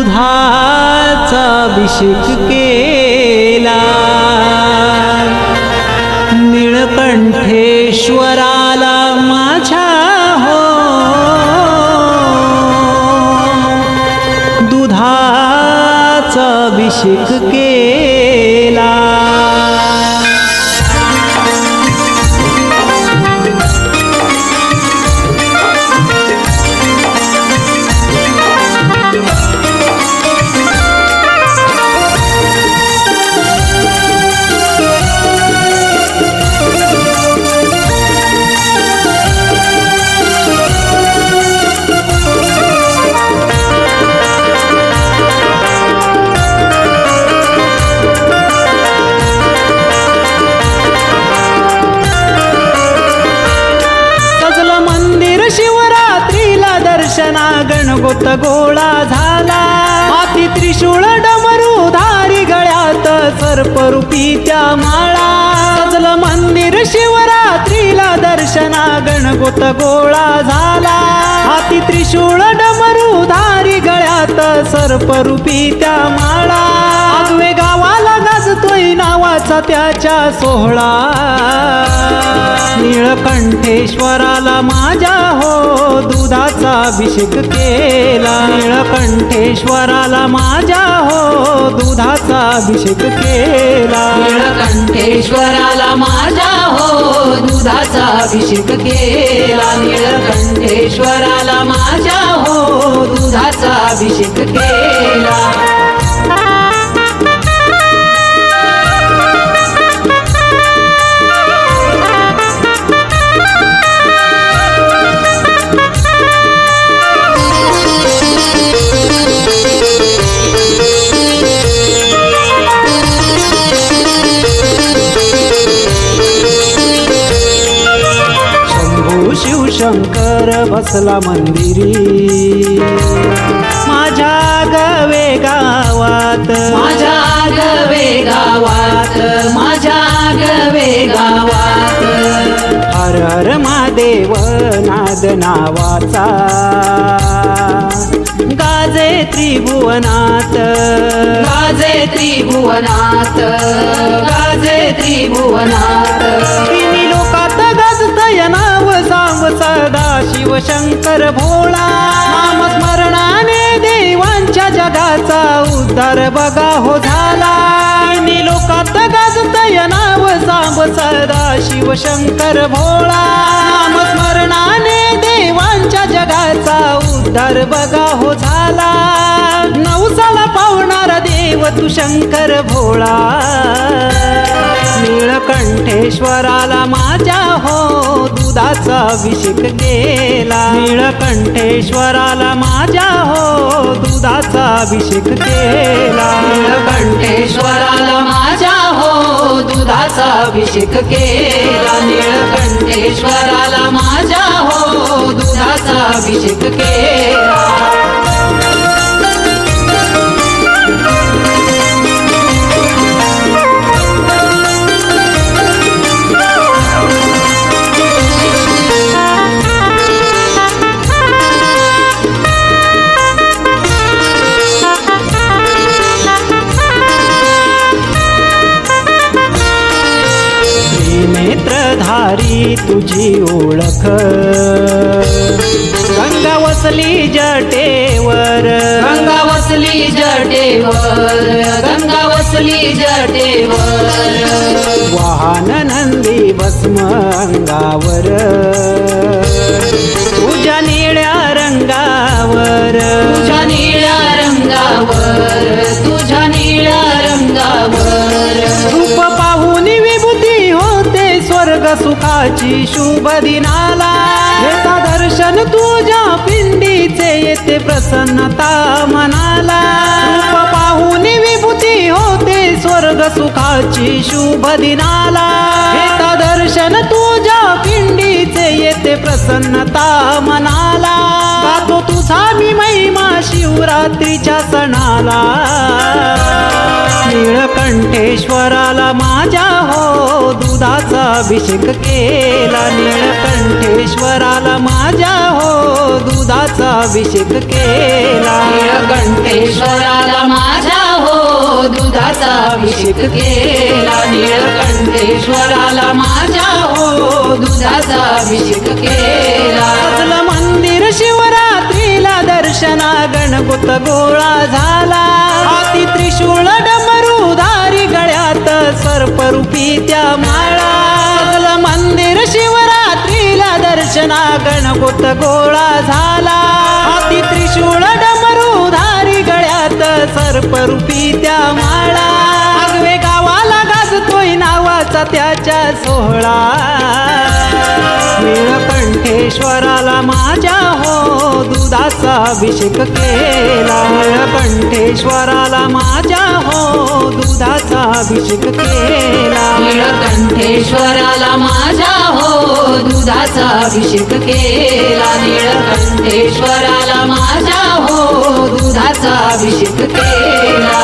दुधाचा अभिषेक केला. निळकंठेश्वराला माझ्या हो. दुधाचा अभिषेक केला. गणगोत गोळा झाला. माती त्रिशूळ डमरू धारी गळ्यात सर्परूपी त्या माळा. सजलं मंदिर शिवरात्रीला दर्शना गणगोत गोळा झाला. माती त्रिशूळ डमरू धारी गळ्यात सर्परूपी त्या माळा. आगवे गावाला गाजतोय नावाचा त्याच्या सोहळा. निळकंठेश्वराला माझ्या हो अभिषेक केला. निळकंठेश्वराला माझ्या हो दुधाचा अभिषेक केला. निळकंठेश्वराला माझ्या हो दुधाचा अभिषेक केला. निळकंठेश्वराला माझ्या हो दुधाचा अभिषेक केला. शिवशंकर बसला मंदिरी. माझ्या गवे गावात. माझ्या गवे गावात माझ्या गवे गावात. हर हर महादेव नाद नावाचा. गाजे त्रिभुवनात. गाजे त्रिभुवनात गाजे त्रिभुवनात. तिन्ही शंकर भोळा. नामस्मरणाने देवांच्या जगाचा उद्धार बघा हो झाला. लोकात गाजतय नाव सांब सदा शिवशंकर भोळा. नामस्मरणाने देवांच्या जगाचा उद्धार बघा हो झाला. नवसाला पावणारा देव तू शंकर भोळा. नीळकंठेश्वराला माझ्या अभिषेक केला निळकंठेश्वराला माझ्या हो दुधाचा अभिषेक केला निळकंठेश्वराला माझ्या हो दुधाचा अभिषेक केला निळकंठेश्वराला माझ्या हो दुधाचा अभिषेक केला नेत्रधारी तुझी ओळख. गंगा वसली जटेवर. गंगा वसली जटेवर. गंगा वसली जटेवर. वाहन नंदी भस्म अंगावर. सुखाची शुभ दिनाला. येता दर्शन तुझ्या पिंडीचे येते प्रसन्नता मनाला. रूप पाहून विभूती होते स्वर्ग सुखाची शुभ दिनाला. येता दर्शन तुझ्या पिंडीचे येते प्रसन्नता मनाला. तो तुझा मी महिमा शिवरात्रीच्या सणाला. नीळकंठेश्वराला माझ्या हो दुधाचा अभिषेक केला. निळकंठेश्वराला माझ्या हो दुधाचा अभिषेक केला. निळकंठेश्वराला माझ्या हो दुधाचा अभिषेक केला. निळकंठेश्वराला माझ्या हो दुधाचा अभिषेक केला. सजलं मंदिर शिवरात्रीला दर्शना गणपत गोळा झाला. हाती त्रिशूळ डमरू धारी गळ्यात सर्परूपी त्या मंदिर शिवरात्रीला दर्शना गणपत गोळा झाला. हाती त्रिशूळ डमरू धारी गळ्यात सर्परूपी त्या माळा. आगवे गावाला गाजतोय नावाचा त्याच्या सोहळा. कंठेश्वराला माझ्या अभिषेक केला. कंठेश्वराला माझ्या हो दुधाचा अभिषेक केला. कंठेश्वराला माझ्या हो दुधाचा अभिषेक केला. कंठेश्वराला माझ्या हो दुधाचा अभिषेक केला.